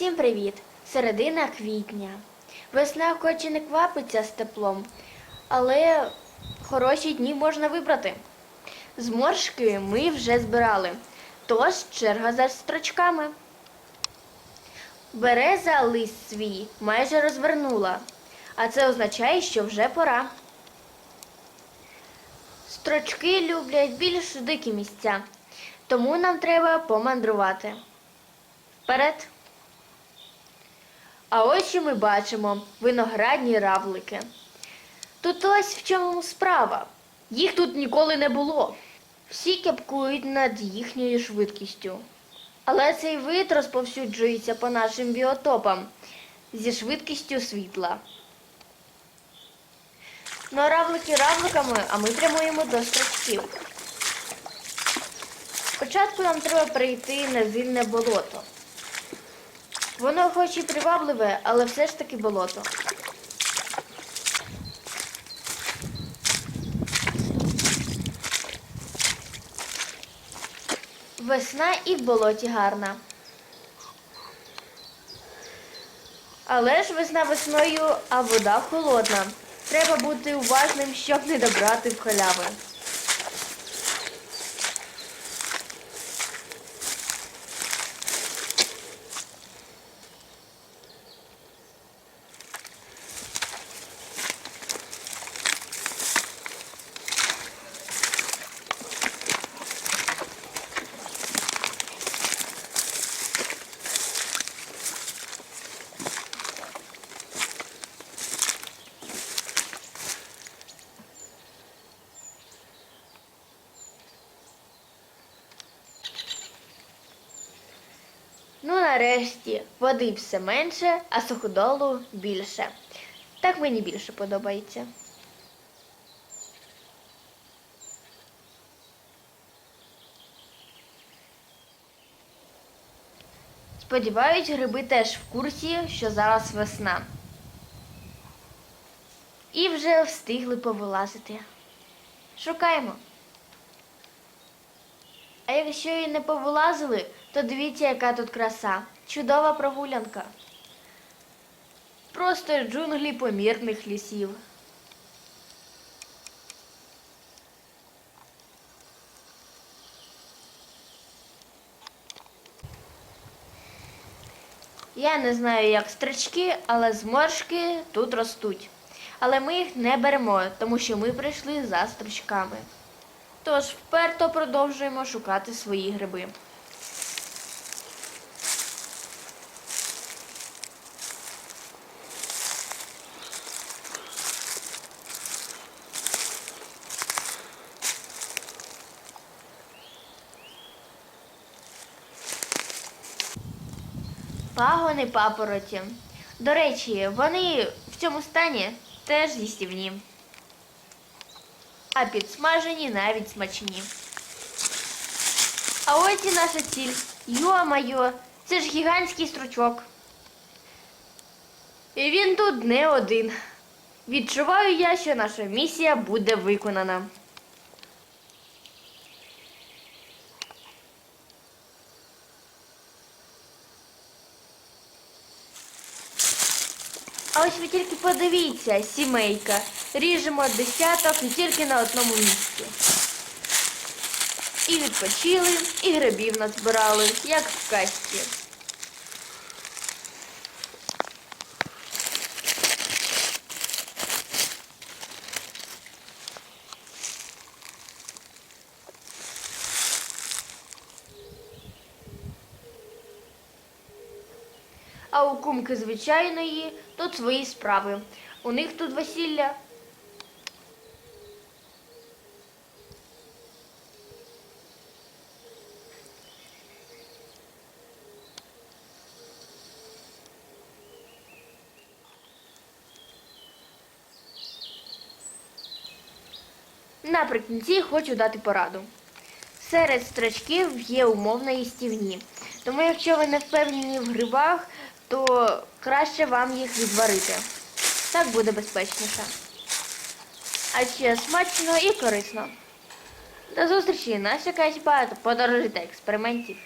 Всім привіт! Середина квітня. Весна хоч і не квапиться з теплом, але хороші дні можна вибрати. Зморшки ми вже збирали, тож черга за строчками. Береза лист свій майже розвернула, а це означає, що вже пора. Строчки люблять більш дикі місця, тому нам треба помандрувати. Вперед! А ось що ми бачимо виноградні равлики. Тут ось в чому справа. Їх тут ніколи не було. Всі кепкують над їхньою швидкістю. Але цей вид розповсюджується по нашим біотопам зі швидкістю світла. Ну, а равлики равликами, а ми прямуємо до строчків. Спочатку нам треба прийти на зільне болото. Воно хоч і привабливе, але все ж таки болото. Весна і в болоті гарна. Але ж весна весною, а вода холодна. Треба бути уважним, щоб не добрати в халяви. Ну, нарешті, води все менше, а суходолу більше. Так мені більше подобається. Сподіваюсь, гриби теж в курсі, що зараз весна. І вже встигли повилазити. Шукаємо. А якщо і не повилазили, то дивіться, яка тут краса. Чудова прогулянка. Просто джунглі помірних лісів. Я не знаю, як стрічки, але зморшки тут ростуть. Але ми їх не беремо, тому що ми прийшли за стручками. Тож вперто продовжуємо шукати свої гриби. Пагони папороті. До речі, вони в цьому стані теж їстівні. А підсмажені навіть смачні. А ось і наша ціль. Йо-майо, це ж гігантський стручок. І він тут не один. Відчуваю я, що наша місія буде виконана. Ось ви тільки подивіться, сімейка. Ріжемо десяток і тільки на одному місці. І відпочили, і грибів назбирали, як в касті. А у кумки звичайної тут свої справи. У них тут весілля. Наприкінці хочу дати пораду. Серед строчків є умовно їстівні. Тому якщо ви не впевнені в грибах, то краще вам їх відварити. Так буде безпечніше. А ще смачно і корисно. До зустрічі! Нас чекають багато подорожей та експериментів.